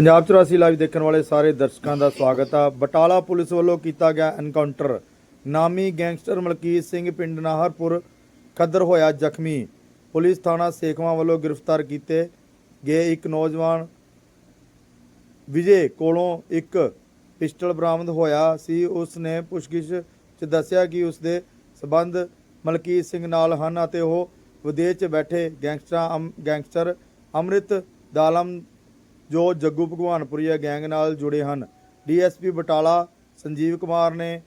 Punjab 84 live ਦੇਖਣ ਵਾਲੇ ਸਾਰੇ ਦਰਸ਼ਕਾਂ ਦਾ ਸਵਾਗਤ ਆ। ਬਟਾਲਾ ਪੁਲਿਸ ਵੱਲੋਂ ਕੀਤਾ ਗਿਆ ਐਨਕਾਊਂਟਰ। ਨਾਮੀ ਗੈਂਗਸਟਰ ਮਲਕੀਤ ਸਿੰਘ ਪਿੰਡ ਨਾਹਰਪੁਰ ਖੱਦਰ ਹੋਇਆ ਜ਼ਖਮੀ। ਪੁਲਿਸ ਥਾਣਾ ਸੇਖਵਾਂ ਵੱਲੋਂ ਗ੍ਰਿਫਤਾਰ ਕੀਤੇ ਗਏ ਇੱਕ ਨੌਜਵਾਨ ਵਿਜੇ ਕੋਲੋਂ ਇੱਕ ਪਿਸਟਲ ਬਰਾਮਦ ਹੋਇਆ ਸੀ। ਉਸ ਨੇ ਪੁੱਛਗਿੱਛ 'ਚ ਦੱਸਿਆ ਕਿ ਉਸ ਦੇ ਸਬੰਧ ਮਲਕੀਤ ਸਿੰਘ ਨਾਲ ਹਨ ਅਤੇ ਉਹ ਵਿਦੇਸ਼ 'ਚ ਬੈਠੇ ਗੈਂਗਸਟਰਾਂ ਅਮ- ਗੈਂਗਸਟਰ ਅੰਮ੍ਰਿਤ ਦਾਲਮ ਜੋ ਜੱਗੂ ਭਗਵਾਨਪੁਰੀਆ ਗੈਂਗ ਨਾਲ ਜੁੜੇ ਹਨ। ਡੀਐਸਪੀ ਬਟਾਲਾ ਸੰਜੀਵ ਕੁਮਾਰ ਨੇ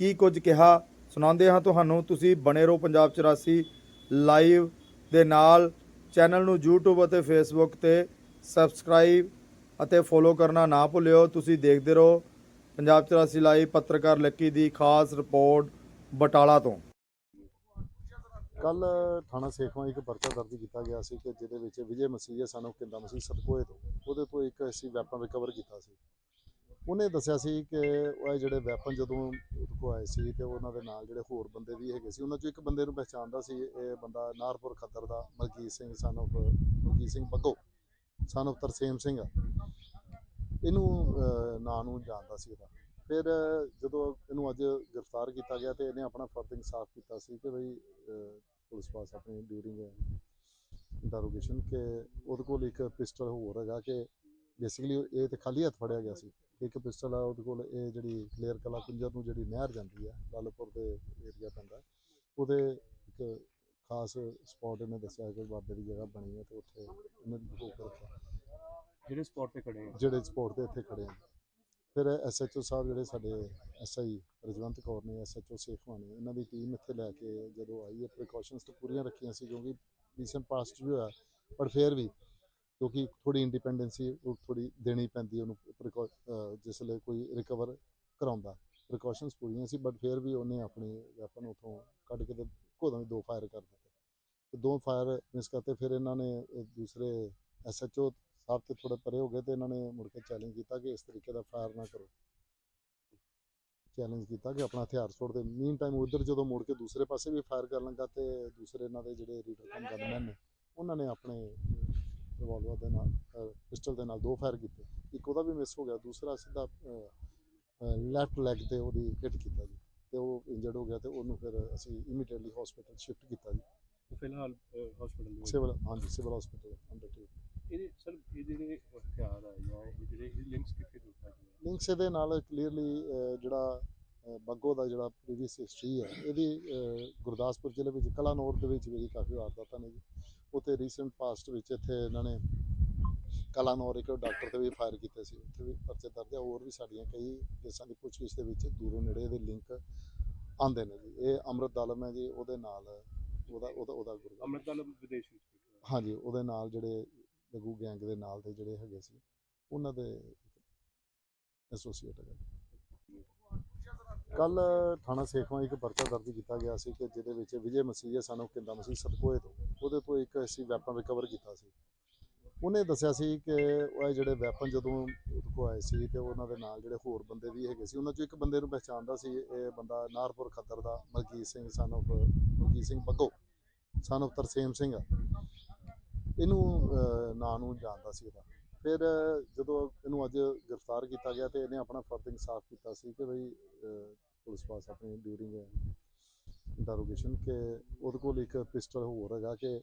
ਕੀ ਕੁਝ ਕਿਹਾ? ਸੁਣਾਉਂਦੇ ਹਾਂ ਤੁਹਾਨੂੰ। ਤੁਸੀਂ ਬਣੇ ਰਹੋ ਪੰਜਾਬ 84 ਲਾਈਵ ਦੇ ਨਾਲ। ਚੈਨਲ ਨੂੰ YouTube ਅਤੇ Facebook ਤੇ ਸਬਸਕ੍ਰਾਈਬ ਅਤੇ ਫੋਲੋ ਕਰਨਾ ਨਾ ਭੁੱਲਿਓ। ਤੁਸੀਂ ਦੇਖਦੇ ਰਹੋ ਪੰਜਾਬ 84 ਲਾਈਵ ਪੱਤਰਕਾਰ ਲੱਕੀ ਦੀ ਖਾਸ ਰਿਪੋਰਟ ਬਟਾਲਾ ਤੋਂ। ਕੱਲ ਥਾਣਾ ਸੇਖਵਾਂ ਇੱਕ ਪਰਚਾ ਦਰਜ ਕੀਤਾ ਗਿਆ ਸੀ ਕਿ ਜਿਹਦੇ ਵਿੱਚ ਵਿਜੇ ਮਸੀਹ ਸਾਨੂੰ ਕਿੰਦਾ ਮਸੀਹ ਸਤਕੋਏ ਤੋਂ। ਉਹਦੇ ਤੋਂ ਇੱਕ ਅਸੀਂ ਵੈਪਨ ਰਿਕਵਰ ਕੀਤਾ ਸੀ। ਉਹਨੇ ਦੱਸਿਆ ਸੀ ਕਿ ਉਹ ਇਹ ਜਿਹੜੇ ਵੈਪਨ ਜਦੋਂ ਉਹਦੇ ਕੋਲ ਆਏ ਸੀ ਤੇ ਉਹਨਾਂ ਦੇ ਨਾਲ ਜਿਹੜੇ ਹੋਰ ਬੰਦੇ ਵੀ ਹੈਗੇ ਸੀ, ਉਹਨਾਂ ਚੋਂ ਇੱਕ ਬੰਦੇ ਨੂੰ ਪਹਿਚਾਣਦਾ ਸੀ, ਇਹ ਬੰਦਾ ਨਾਰਪੁਰ ਖੱਦਰ ਦਾ ਮਲਕੀਤ ਸਿੰਘ ਸਨ of Malkit Singh Baggo son of Tarsem Singh ਇਹਨੂੰ ਨਾਂ ਨੂੰ ਜਾਣਦਾ ਸੀ ਇਹਦਾ ਫਿਰ ਜਦੋਂ ਇਹਨੂੰ ਅੱਜ ਗ੍ਰਿਫਤਾਰ ਕੀਤਾ ਗਿਆ ਤੇ ਇਹਨੇ ਆਪਣਾ ਫਰਦਿੰਗ ਸਾਫ਼ ਕੀਤਾ ਸੀ ਕਿ ਬਈ ਅਹ, ਪੁਲਿਸ ਪਾਸ ਆਪਣੀ ਡਿਊਰਿੰਗ ਇੰਟਰੋਗੇਸ਼ਨ ਕਿ ਉਹਦੇ ਕੋਲ ਇੱਕ ਪਿਸਟਲ ਹੋਰ ਹੈਗਾ ਕਿ ਬੇਸਿਕਲੀ ਇਹ ਤੇ ਖਾਲੀ ਹੱਥ ਫੜਿਆ ਗਿਆ ਸੀ। ਇੱਕ ਪਿਸਟਲ ਆ ਉਹਦੇ ਕੋਲ ਇਹ ਜਿਹੜੀ ਕਲੀਅਰ ਕਲਾ ਕੁੰਜਰ ਨੂੰ ਜਿਹੜੀ ਨਹਿਰ ਜਾਂਦੀ ਹੈ ਲਾਲਪੁਰ ਦੇ ਏਰੀਆ ਪੈਂਦਾ ਉਹਦੇ ਇੱਕ ਖਾਸ ਸਪੌਟ ਇਹਨੇ ਦੱਸਿਆ ਕਿ ਬਾਬੇ ਦੀ ਜਗ੍ਹਾ ਬਣੀ ਹੈ ਤੇ ਉੱਥੇ ਰੱਖਿਆ। ਜਿਹੜੇ ਸਪੌਟ ਤੇ ਖੜੇ ਆ। ਜਿਹੜੇ ਸਪੋਰਟ ਤੇ ਇੱਥੇ ਖੜੇ ਆ। ਫਿਰ ਐਸਐਚਓ ਸਾਹਿਬ ਜਿਹੜੇ ਸਾਡੇ ਐਸਆਈ ਰਜਵੰਤ ਕੌਰ ਨੇ ਐਸਐਚਓ ਸੇਖਵਾਂ ਨੇ, ਇਹਨਾਂ ਦੀ ਟੀਮ ਇੱਥੇ ਲੈ ਕੇ ਜਦੋਂ ਆਈ ਹੈ ਪ੍ਰੀਕਾਸ਼ਨਸ ਤਾਂ ਪੂਰੀਆਂ ਰੱਖੀਆਂ ਸੀ ਕਿਉਂਕਿ ਰੀਸੈਂਟ ਪਾਸਟ ਵੀ ਹੋਇਆ, ਪਰ ਫਿਰ ਵੀ ਕਿਉਂਕਿ ਥੋੜੀ ਇੰਡੀਪੈਂਡੈਂਸੀ ਉਹ ਥੋੜੀ ਦੇਣੀ ਪੈਂਦੀ ਉਹਨੂੰ precau- ਜਿਸ ਲਈ ਕੋਈ ਰਿਕਵਰ ਕਰਾਉਂਦਾ ਪ੍ਰੀਕਾਸ਼ਨਸ ਪੂਰੀਆਂ ਸੀ ਬਟ ਫਿਰ ਵੀ ਉਹਨੇ ਆਪਣੀ ਵੈਪਨ ਉਥੋਂ ਕੱਢ ਕੇ ਤੇ ਕੋਦੋਂ ਦੋ ਫਾਇਰ ਕਰ ਦਿੱਤੇ। ਦੋ ਫਾਇਰ ਮਿਸ ਕਰਤੇ, ਫਿਰ ਇਹਨਾਂ ਨੇ ਇਹ ਦੂਸਰੇ ਐਸਐਚਓ ਸਾਹਿਬ ਤੇ ਥੋੜੇ ਪਰੇ ਹੋ ਗਏ ਤੇ ਇਹਨਾਂ ਨੇ ਮੁੜ ਕੇ ਚੈਲੰਜ ਕੀਤਾ ਕਿ ਇਸ ਤਰੀਕੇ ਦਾ ਫਾਇਰ ਨਾ ਕਰੋ। ਚੈਲੰਜ ਕੀਤਾ ਕਿ ਆਪਣਾ ਹਥਿਆਰ ਛੋੜ ਦੇ। ਮੀਨ ਟਾਈਮ ਉਧਰ ਜਦੋਂ ਮੁੜ ਕੇ ਦੂਸਰੇ ਪਾਸੇ ਵੀ ਫਾਇਰ ਕਰਨ ਲੱਗਾ ਤੇ ਦੂਸਰੇ ਇਹਨਾਂ ਦੇ ਜਿਹੜੇ ਰੀਡਰ ਕਮ ਗਨਮੈਨ ਨੇ ਉਹਨਾਂ ਨੇ ਆਪਣੇ ਰਿਵਾਲਵਰ ਦੇ ਨਾਲ ਪਿਸਟਲ ਦੇ ਨਾਲ ਦੋ ਫਾਇਰ ਕੀਤੇ। ਇੱਕ ਉਹਦਾ ਵੀ ਮਿਸ ਹੋ ਗਿਆ ਦੂਸਰਾ ਸਿੱਧਾ ਲੈਫਟ ਲੈਗ ਤੇ ਉਹਦੀ ਹਿੱਟ ਕੀਤਾ ਜੀ। ਤੇ ਉਹ ਇੰਜਰਡ ਹੋ ਗਿਆ ਤੇ ਉਹਨੂੰ ਫਿਰ ਅਸੀਂ ਇਮੀਡੀਏਟਲੀ ਹਸਪੀਟਲ ਸ਼ਿਫਟ ਕੀਤਾ ਜੀ। ਫਿਲਹਾਲ ਹਸਪੀਟਲ ਸਿਵਲ ਹਾਂਜੀ ਸਿਵਲ ਹਸਪੀਟਲ ਅੰਡਰ ਟ੍ਰੀਟਮੈਂਟ ਇਹਦੇ ਸਰ ਇਹ ਜਿਹੜੇ ਹਥਿਆਰ ਆ ਜਾਂ ਇਹ ਜਿਹੜੇ ਇਹ ਲਿੰਕਸ ਕਿੱਥੇ ਜੁੜ ਸਕਦੇ ਆ ਲਿੰਕਸ ਇਹਦੇ ਨਾਲ ਕਲੀਅਰਲੀ ਜਿਹੜਾ ਅਹ, ਬੱਗੋ ਦਾ ਜਿਹੜਾ ਪ੍ਰੀਵੀਅਸ ਹਿਸਟਰੀ ਹੈ ਇਹਦੀ ਅਹ, ਗੁਰਦਾਸਪੁਰ ਜ਼ਿਲ੍ਹੇ ਵਿੱਚ ਕਲਾਨੌਰ ਦੇ ਵਿੱਚ ਵੀ ਇਹਦੀ ਕਾਫੀ ਵਾਰਦਾਤਾਂ ਨੇ ਜੀ। ਉੱਥੇ ਰੀਸੈਂਟ ਪਾਸਟ ਵਿੱਚ ਇੱਥੇ ਇਹਨਾਂ ਨੇ ਕਲਾਨੌਰ ਇੱਕ ਡਾਕਟਰ ਤੇ ਵੀ ਫਾਇਰ ਕੀਤੇ ਸੀ ਉੱਥੇ ਵੀ ਪਰਚੇ ਦਰਜ ਹੈ ਹੋਰ ਵੀ ਸਾਡੀਆਂ ਕਈ ਕੇਸਾਂ ਦੀ ਪੁੱਛਗਿੱਛ ਦੇ ਵਿੱਚ ਦੂਰੋਂ ਨੇੜੇ ਦੇ ਲਿੰਕ ਆਉਂਦੇ ਨੇ ਜੀ। ਇਹ ਅੰਮ੍ਰਿਤ ਦਾਲਮ ਹੈ ਜੀ ਉਹਦੇ ਨਾਲ ਉਹਦਾ ਉਹਦਾ ਉਹਦਾ ਗੁਰੂ ਅੰਮ੍ਰਿਤਪਾਲ ਵਿਦੇਸ਼ ਵਿੱਚ ਬੈਠਾ ਹਾਂਜੀ ਉਹਦੇ ਨਾਲ ਜਿਹੜੇ ਜਗੂ ਗੈਂਗ ਦੇ ਨਾਲ ਦੇ ਜਿਹੜੇ ਹੈਗੇ ਸੀ, ਉਹਨਾਂ ਦੇ ਐਸੋਸੀਏਟ ਹੈਗੇ। ਕੱਲ ਥਾਣਾ ਸੇਖਵਾਂ ਇੱਕ ਪਰਚਾ ਦਰਜ ਕੀਤਾ ਗਿਆ ਸੀ ਕਿ ਜਿਹਦੇ ਵਿੱਚ ਵਿਜੇ ਮਸੀਹ ਸਾਨੂੰ ਕਿੰਦਾ ਮਸੀਹ ਸਤਕੋਏ ਤੋਂ। ਉਹਦੇ ਤੋਂ ਇੱਕ ਅਸੀਂ ਵੈਪਨ ਰਿਕਵਰ ਕੀਤਾ ਸੀ। ਉਹਨੇ ਦੱਸਿਆ ਸੀ ਕਿ ਉਹ ਇਹ ਜਿਹੜੇ ਵੈਪਨ ਜਦੋਂ ਉਹਦੇ ਕੋਲ ਆਏ ਸੀ ਤੇ ਉਹਨਾਂ ਦੇ ਨਾਲ ਜਿਹੜੇ ਹੋਰ ਬੰਦੇ ਵੀ ਹੈਗੇ ਸੀ, ਉਹਨਾਂ ਚੋਂ ਇੱਕ ਬੰਦੇ ਨੂੰ ਪਹਿਚਾਣਦਾ ਸੀ, ਇਹ ਬੰਦਾ ਨਾਰਪੁਰ ਖੱਦਰ ਦਾ ਮਲਕੀਤ ਸਿੰਘ ਸਨ of Malkit Singh Baggo son of Tarsem Singh ਇਹਨੂੰ ਨਾਂ ਨੂੰ ਜਾਣਦਾ ਸੀ ਇਹਦਾ। ਫਿਰ, ਜਦੋਂ ਇਹਨੂੰ ਅੱਜ ਗ੍ਰਿਫਤਾਰ ਕੀਤਾ ਗਿਆ ਤੇ ਇਹਨੇ ਆਪਣਾ ਫਰਦਿੰਗ ਸਾਫ਼ ਕੀਤਾ ਸੀ ਕਿ ਬਈ ਪੁਲਿਸ ਪਾਸ ਆਪਣੀ ਡਿਊਰਿੰਗ ਇੰਟਰੋਗੇਸ਼ਨ ਕਿ ਉਹਦੇ ਕੋਲ ਇੱਕ ਪਿਸਟਲ ਹੋਰ ਹੈਗਾ ਕਿ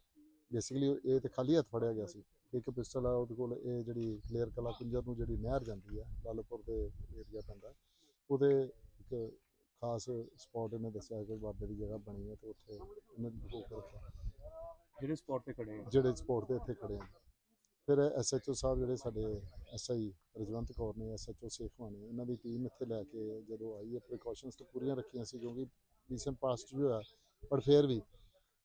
ਬੇਸਿਕਲੀ ਇਹ ਤੇ ਖਾਲੀ ਹੱਥ ਫੜਿਆ ਗਿਆ ਸੀ। ਇੱਕ ਪਿਸਟਲ ਆ, ਉਹਦੇ ਕੋਲ ਇਹ ਜਿਹੜੀ ਕਲੀਅਰ ਕਲਾ ਕੁੰਜਰ ਨੂੰ ਜਿਹੜੀ ਨਹਿਰ ਜਾਂਦੀ ਹੈ ਲਾਲਪੁਰ ਦੇ ਏਰੀਆ ਪੈਂਦਾ, ਉਹਦੇ ਇੱਕ ਖਾਸ ਸਪੌਟ ਇਹਨੇ ਦੱਸਿਆ ਕਿ ਬਾਬੇ ਦੀ ਜਗ੍ਹਾ ਬਣੀ ਹੈ ਤੇ ਉੱਥੇ ਉਹਨੇ ਲੁਕੋ ਰੱਖਿਆ। ਜਿਹੜੇ ਸਪੌਟ ਤੇ ਖੜੇ ਆ। ਜਿਹੜੇ ਸਪੋਰਟ ਤੇ ਇੱਥੇ ਖੜੇ ਆ। ਫਿਰ ਐਸਐਚਓ ਸਾਹਿਬ ਜਿਹੜੇ ਸਾਡੇ ਐਸਆਈ ਰਜਵੰਤ ਕੌਰ ਨੇ ਐਸਐਚਓ ਸੇਖਵਾਂ ਨੇ ਇਹਨਾਂ ਦੀ ਟੀਮ ਇੱਥੇ ਲੈ ਕੇ ਜਦੋਂ ਆਈ ਹੈ ਪ੍ਰੀਕਾਸ਼ਨਸ ਤਾਂ ਪੂਰੀਆਂ ਰੱਖੀਆਂ ਸੀ ਕਿਉਂਕਿ ਰੀਸੈਂਟ ਪਾਸਟ ਵੀ ਹੋਇਆ, ਪਰ ਫਿਰ ਵੀ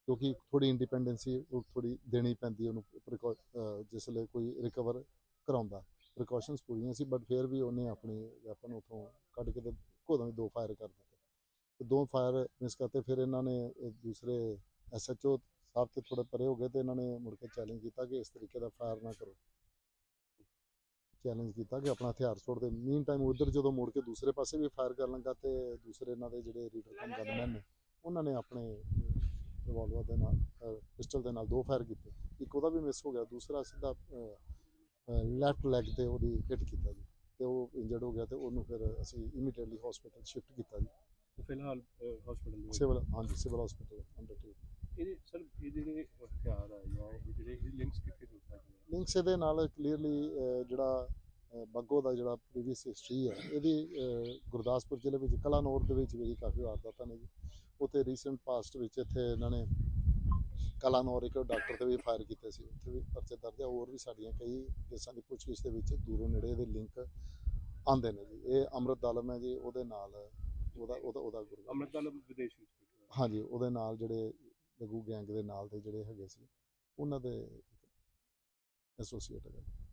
ਕਿਉਂਕਿ ਥੋੜੀ ਇੰਡੀਪੈਂਡੈਂਸੀ ਉਹ ਥੋੜੀ ਦੇਣੀ ਪੈਂਦੀ ਉਹਨੂੰ precau- ਜਿਸ ਲਈ ਕੋਈ ਰਿਕਵਰ ਕਰਾਉਂਦਾ। ਪ੍ਰੀਕਾਸ਼ਨਸ ਪੂਰੀਆਂ ਸੀ ਬਟ ਫਿਰ ਵੀ ਉਹਨੇ ਆਪਣੀ ਵੈਪਨ ਉਥੋਂ ਕੱਢ ਕੇ ਤੇ ਕੋਦੋਂ ਦੋ ਫਾਇਰ ਕਰ ਦਿੱਤੇ। ਦੋ ਫਾਇਰ ਮਿਸ ਕਰਤੇ, ਫਿਰ ਇਹਨਾਂ ਨੇ ਇਹ ਦੂਸਰੇ ਐਸਐਚਓ ਸਾਹਿਬ ਤੇ ਥੋੜੇ ਪਰੇ ਹੋ ਗਏ ਤੇ ਇਹਨਾਂ ਨੇ ਮੁੜ ਕੇ ਚੈਲੰਜ ਕੀਤਾ ਕਿ ਇਸ ਤਰੀਕੇ ਦਾ ਫਾਇਰ ਨਾ ਕਰੋ। ਚੈਲੰਜ ਕੀਤਾ ਕਿ ਆਪਣਾ ਹਥਿਆਰ ਛੋੜ ਦੇ। ਮੀਨ ਟਾਈਮ ਉਧਰ ਜਦੋਂ ਮੁੜ ਕੇ ਦੂਸਰੇ ਪਾਸੇ ਵੀ ਫਾਇਰ ਕਰਨ ਲੱਗਾ ਤੇ ਦੂਸਰੇ ਇਹਨਾਂ ਦੇ ਜਿਹੜੇ ਰੀਡਰ ਕਮ ਗਨਮੈਨ ਨੇ ਉਹਨਾਂ ਨੇ ਆਪਣੇ ਰਿਵਾਲਵਰ ਦੇ ਨਾਲ ਪਿਸਟਲ ਦੇ ਨਾਲ ਦੋ ਫਾਇਰ ਕੀਤੇ। ਇੱਕ ਉਹਦਾ ਵੀ ਮਿਸ ਹੋ ਗਿਆ ਦੂਸਰਾ ਸਿੱਧਾ ਲੈਫਟ ਲੈਗ ਤੇ ਉਹਦੀ ਹਿੱਟ ਕੀਤਾ ਜੀ। ਤੇ ਉਹ ਇੰਜਰਡ ਹੋ ਗਿਆ ਤੇ ਉਹਨੂੰ ਫਿਰ ਅਸੀਂ ਇਮੀਡੀਏਟਲੀ ਹਸਪੀਟਲ ਸ਼ਿਫਟ ਕੀਤਾ ਜੀ। ਫਿਲਹਾਲ ਹਸਪੀਟਲ ਸਿਵਲ ਹਾਂਜੀ ਸਿਵਲ ਹਸਪੀਟਲ ਅੰਡਰ ਟ੍ਰੀਟਮੈਂਟ ਇਹਦੇ ਸਰ ਇਹ ਜਿਹੜੇ ਹਥਿਆਰ ਆ ਜਾਂ ਇਹ ਜਿਹੜੇ ਇਹ ਲਿੰਕਸ ਕਿੱਥੇ ਜੁੜਦਾ ਹੈ ਲਿੰਕਸ ਇਹਦੇ ਨਾਲ ਕਲੀਅਰਲੀ ਜਿਹੜਾ ਬੱਗੋ ਦਾ ਜਿਹੜਾ ਪ੍ਰੀਵੀਅਸ ਹਿਸਟਰੀ ਹੈ ਇਹਦੀ ਗੁਰਦਾਸਪੁਰ ਜ਼ਿਲ੍ਹੇ ਵਿੱਚ ਕਲਾਨੌਰ ਦੇ ਵਿੱਚ ਵੀ ਕਾਫੀ ਵਾਰਦਾਤਾਂ ਨੇ ਜੀ। ਉੱਥੇ ਰੀਸੈਂਟ ਪਾਸਟ ਵਿੱਚ ਇੱਥੇ ਇਹਨਾਂ ਨੇ ਕਲਾਨੌਰ ਇੱਕ ਡਾਕਟਰ ਤੇ ਵੀ ਫਾਇਰ ਕੀਤੇ ਸੀ ਉੱਥੇ ਵੀ ਪਰਚੇ ਦਰਜ ਹੈ ਹੋਰ ਵੀ ਸਾਡੀਆਂ ਕਈ ਕੇਸਾਂ ਦੀ ਪੁੱਛਗਿੱਛ ਦੇ ਵਿੱਚ ਦੂਰੋਂ ਨੇੜੇ ਇਹਦੇ ਲਿੰਕ ਆਉਂਦੇ ਨੇ ਜੀ। ਇਹ ਅੰਮ੍ਰਿਤ ਦਾਲਮ ਹੈ ਜੀ ਉਹਦੇ ਨਾਲ ਉਹਦਾ ਉਹਦਾ ਉਹਦਾ ਗੁਰੂ ਅੰਮ੍ਰਿਤਪਾਲ ਵਿਦੇਸ਼ ਵਿੱਚ ਹਾਂਜੀ ਉਹਦੇ ਨਾਲ ਜਿਹੜੇ ਲਘੂ ਗੈਂਗ ਦੇ ਨਾਲ ਦੇ ਜਿਹੜੇ ਹੈਗੇ ਸੀ ਉਹਨਾਂ ਦੇ ਐਸੋਸੀਏਟ ਹੈਗਾ।